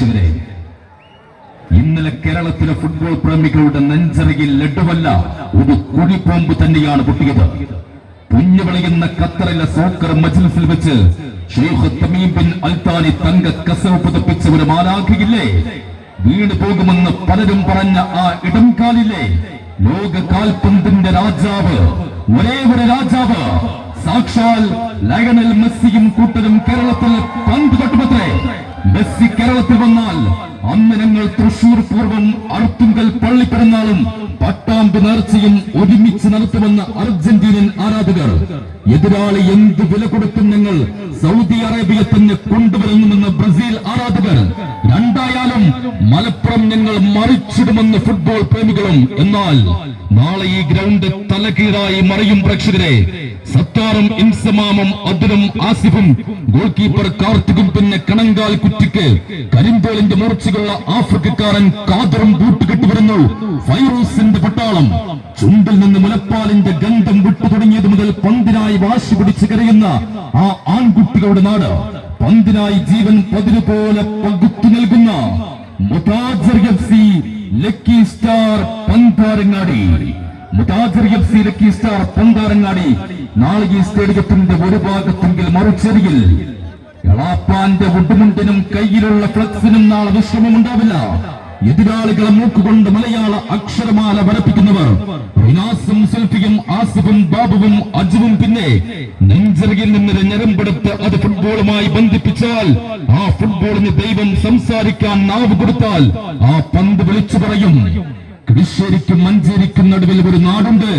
പ്രേക്ഷകരെ ഇന്നലെ കേരളത്തിലെ ഫുട്ബോൾ പ്രേമികളുടെ നെഞ്ചറിയിൽ ലഡുവല്ല ഒരു കുഴിപ്പോമ്പ് തന്നെയാണ് പൊട്ടിയത്. പുഞ്ഞുവിളയുന്ന ഖത്തറിലെ സോക്കർ മജ്ലിസിൽ വെച്ച് ഷെയ്ഖ് തമീം അൽത്താനി തങ്ക കസവ് പുതപ്പിച്ച ഒരു മാലാഖയില്ലേ? വീണ് പോകുമെന്ന് പലരും പറഞ്ഞ ആ ഇടംകാലില്ലേ ലോക കാൽപന്തിന്റെ രാജാവ് ഒരേ ഒരു രാജാവ്. സാക്ഷാൽ ലയണൽ മെസ്സിയും കൂട്ടരും കേരളത്തിൽ പന്ത് തട്ടുമത്രേ. മെസ്സി കേരളത്തിൽ വന്നാൽ അന്ന് ഞങ്ങൾ തൃശൂർ പൂർവം അർത്തുങ്കൽ പള്ളിപ്പെരുന്നാളും പട്ടാമ്പ് നേർച്ചയും ഒരുമിച്ച് നടത്തുമെന്ന് അർജന്റീനൻ ആരാധകർ. എതിരാളി എന്ത് വില കൊടുത്തും ഞങ്ങൾ സൗദി അറേബ്യ തന്നെ കൊണ്ടുവരുന്നുമെന്ന് ബ്രസീൽ ആരാധകർ. രണ്ടായാലും മലപ്പുറം ഞങ്ങൾ മറിച്ചിടുമെന്ന് ഫുട്ബോൾ പ്രേമികളും എന്നാൽ നാളെ ഈ ഗ്രൗണ്ട് തലകീഴായി മറിയും പ്രേക്ഷകരെ. സത്താറും ഇൻസമാമും അബ്ദുലും ആസിഫും ഗോൾ കീപ്പർ കാർത്തികും പിന്നെ കണങ്കാൽ കുറ്റിക്ക് കരിമ്പോളിന്റെ മൂർച്ചകളുള്ള ആഫ്രിക്കക്കാരൻ കാതറും ബൂട്ട് കെട്ടിവരുന്നു ഫൈറൂസിന്റെ പട്ടാളം. ചുണ്ടിൽ നിന്ന് മുലപ്പാലിന്റെ ഗന്ധം വിട്ടു തുടങ്ങിയത് മുതൽ പന്തിനായി വാശി പിടിച്ച് കരയുന്ന ആ ആൺകുട്ടികളുടെ നാട് പന്തിനായി ജീവൻ പതിരുപോലെ പകുത്തു നൽകുന്ന സ്റ്റാർ പന്താരങ്ങാടി. സ്റ്റാർ പന്താരങ്ങാടി. നാളെ ഈ സ്റ്റേഡിയത്തിന്റെ ഒരു ഭാഗത്തെങ്കിൽ മറുചെറിയിൽ എളാപ്പാന്റെ ഉടുമുണ്ടിനും കയ്യിലുള്ള ഫ്ലക്സിനും നാളെ വിശ്രമമുണ്ടാവില്ല. എതിരാളികളെ മൂക്കുകൊണ്ട് മലയാള അക്ഷരമാല വരപ്പിക്കുന്നവർ റിനാസും സെൽഫിയും ആസിഫും ബാബുവും അജുവും പിന്നെ നെഞ്ചറിയിൽ നിന്ന് ഞരമ്പെടുത്ത് അത് ഫുട്ബോളുമായി ബന്ധിപ്പിച്ചാൽ ആ ഫുട്ബോളിന് ദൈവം സംസാരിക്കാൻ നാവ് കൊടുത്താൽ ആ പന്ത് വിളിച്ചു പറയും. കിഴിശ്ശേരിക്കും മഞ്ചേരിക്കും നടുവിൽ ഒരു നാടുണ്ട്.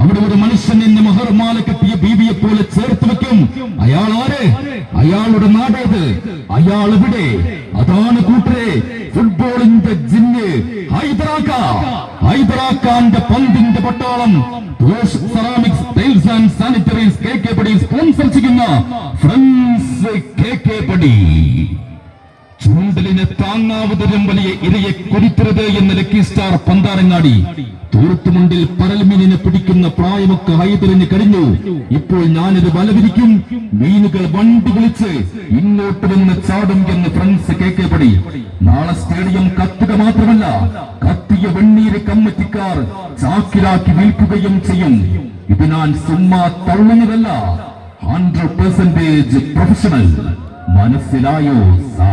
അവിടെ ഒരു മനുഷ്യൻ എന്നെ മഹർമാല കെട്ടിയ ബീവിയെ പോലെ ചേർത്ത് വെക്കും. അയാൾ ആര്? അയാളുടെ നാടേത്. അയാൾ എവിടെ? അതാണ് കൂട്ടരെ. ഫുട്ബോളിന്റെ ജിന്ന് ഹൈദരാക്ക. ഹൈദരാക്കാന്റെ പന്തിന്റെ പട്ടാളം. സെറാമിക്സ് ആൻഡ് സാനിറ്ററീസ് സ്പോൺസർ ചെയ്യുന്ന ഫ്രണ്ട്സ് കെ കെ പടി. താങ്ങാവുതരം വലിയ ഇരയെ കൊതിത്തരുത് എന്ന ലക്കി സ്റ്റാർ പന്താരങ്ങാടി. തൂർത്തുമുണ്ടിൽ പരൽമീനിനെ പിടിക്കുന്ന പ്രായമൊക്കെ ഹൈതറിന് കഴിഞ്ഞു. ഇപ്പോൾ ഞാനിത് വലവിരിക്കും. മീനുകൾ വണ്ടി വിളിച്ച് ഇങ്ങോട്ട് വന്ന് ചാടും എന്ന് ഫ്രണ്ട്സ് കെ കെ പടി നാളെ സ്റ്റേഡിയം കത്തുക മാത്രമല്ല കത്തിയ വെണ്ണീര് കമ്മറ്റിക്കാർ ചാക്കിലാക്കി വിൽക്കുകയും ചെയ്യും. ഇത് ഞാൻ സുമ്മാ തള്ളുന്നതല്ല ഹൺഡ്രഡ് പെർസെന്റേജ് പ്രൊഫഷണൽ മനസ്സിലായോ സാർ?